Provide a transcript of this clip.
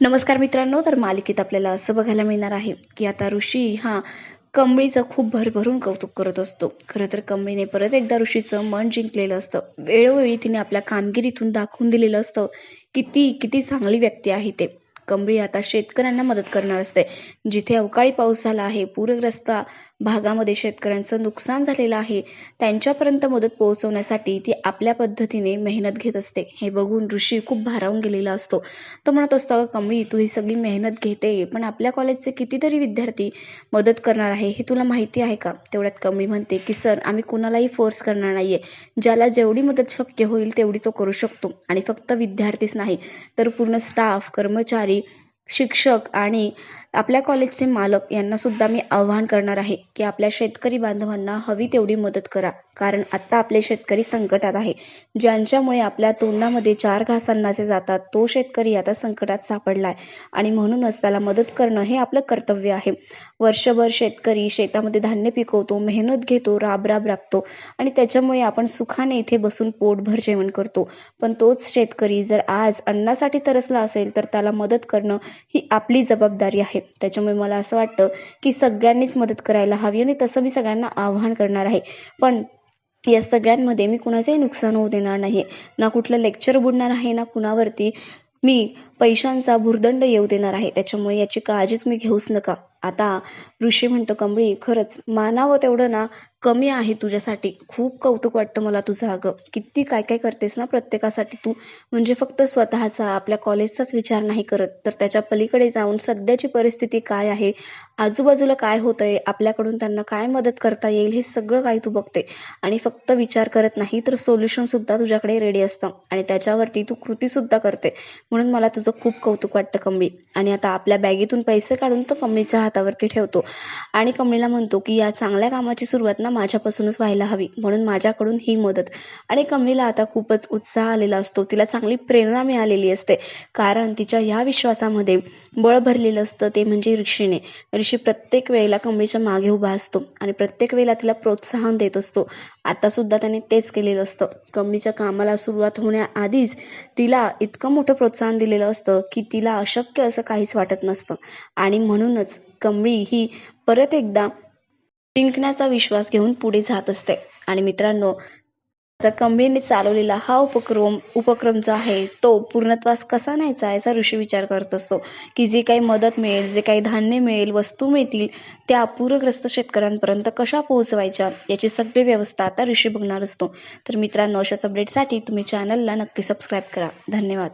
नमस्कार मित्रांनो तर मालिकेत आपल्याला असं बघायला मिळणार आहे की आता ऋषी हा कमळीचं खूप भरभरून कौतुक करत असतो. खरं तर कमळीने परत एकदा ऋषीचं मन जिंकलेलं असतं. वेळोवेळी तिने आपल्या कामगिरीतून दाखवून दिलेलं असतं की ती किती चांगली व्यक्ती आहे ते. कंबळी आता शेतकऱ्यांना मदत करणार असते. जिथे अवकाळी पाऊस झाला आहे पूरग्रस्त भागामध्ये शेतकऱ्यांचं नुकसान झालेलं आहे त्यांच्यापर्यंत मदत पोहोचवण्यासाठी ती आपल्या पद्धतीने मेहनत घेत असते. हे बघून ऋषी खूप भारावून गेलेला असतो. तो म्हणत असतो कमळी तू ही सगळी मेहनत घेते पण आपल्या कॉलेजचे कितीतरी विद्यार्थी मदत करणार आहे हे तुला माहिती आहे का? तेवढ्यात कमळी म्हणते की सर आम्ही कुणालाही फोर्स करणार नाहीये. ज्याला जेवढी मदत शक्य होईल तेवढी तो करू शकतो. आणि फक्त विद्यार्थीच नाही तर पूर्ण स्टाफ कर्मचारी शिक्षक आणि आपल्या कॉलेजचे मालक यांना सुद्धा मी आव्हान करणार आहे की आपल्या शेतकरी बांधवांना हवी तेवढी मदत करा. कारण आत्ता आपले शेतकरी संकटात आहे. ज्यांच्यामुळे आपल्या तोंडामध्ये चार घास जातात तो शेतकरी आता संकटात सापडलाय. आणि म्हणूनच त्याला मदत करणं हे आपलं कर्तव्य आहे. वर्षभर शेतकरी शेतामध्ये धान्य पिकवतो मेहनत घेतो राब राब राबतो. आणि त्याच्यामुळे आपण सुखाने इथे बसून पोटभर जेवण करतो. पण तोच शेतकरी जर आज अन्नासाठी तरसला असेल तर त्याला मदत करणं ही आपली जबाबदारी आहे. त्याच्यामुळे मला असं वाटतं की सगळ्यांनीच मदत करायला हवी आणि तसं मी सगळ्यांना आव्हान करणार आहे. पण या सगळ्यांमध्ये मी कुणाचंही नुकसान होऊ देणार नाही ना कुठलं लेक्चर बुडणार आहे ना कुणावरती मी पैशांचा भुर्दंड येऊ देणार आहे. त्याच्यामुळे याची काळजी तुम्ही घेऊच नका. आता ऋषी म्हणतो कमळी खरंच मानावं तेवढं ना कमी आहे तुझ्यासाठी. खूप कौतुक वाटतं मला तुझं अगं. किती काय काय करतेस ना प्रत्येकासाठी तू. म्हणजे फक्त स्वतःचा आपल्या कॉलेजचाच विचार नाही करत. तर त्याच्या पलीकडे जाऊन सध्याची परिस्थिती काय आहे? आजूबाजूला काय होतंय? आपल्याकडून त्यांना काय मदत करता येईल? हे सगळं काही तू बघते. आणि फक्त विचार करत नाही तर सोल्युशन सुद्धा तुझ्याकडे रेडी असतं. आणि त्याच्यावरती तू कृती सुद्धा करते. म्हणून मला तुझं खूप कौतुक वाटतं कमळी आणि आता आपल्या बॅगेतून पैसे काढून तो कमळीच्या हातावरती ठेवतो. आणि कमळीला म्हणतो की या चांगल्या कामाची सुरुवात ना माझ्यापासूनच व्हायला हवी. म्हणून माझ्याकडून ही मदत. आणि कमळीला आता खूपच उत्साह आलेला असतो. तिला चांगली प्रेरणा मिळालेली असते. कारण तिच्या ह्या विश्वासामध्ये बळ भरलेलं असतं ते म्हणजे ऋषीने. ऋषी प्रत्येक वेळेला कमळीच्या मागे उभा असतो आणि प्रत्येक वेळेला तिला प्रोत्साहन देत असतो. आता सुद्धा त्याने तेच केलेलं असतं. कमळीच्या कामाला सुरुवात होण्याआधीच तिला इतकं मोठं प्रोत्साहन दिलेलं असतं असतं की तिला अशक्य असं काहीच वाटत नसतं. आणि म्हणूनच कमळी ही परत एकदा जिंकण्याचा विश्वास घेऊन पुढे जात असते. आणि मित्रांनो आता कमळीने चालवलेला हा उपक्रम उपक्रम जो आहे तो पूर्णत्वास कसा न्यायचा याचा ऋषी विचार करत असतो. की जे काही मदत मिळेल जे काही धान्य मिळेल वस्तू मिळतील त्या पूरग्रस्त शेतकऱ्यांपर्यंत कशा पोहोचवायच्या याची सगळी व्यवस्था आता ऋषी बघणार असतो. तर मित्रांनो अशाच अपडेटसाठी तुम्ही चॅनलला नक्की सबस्क्राईब करा. धन्यवाद.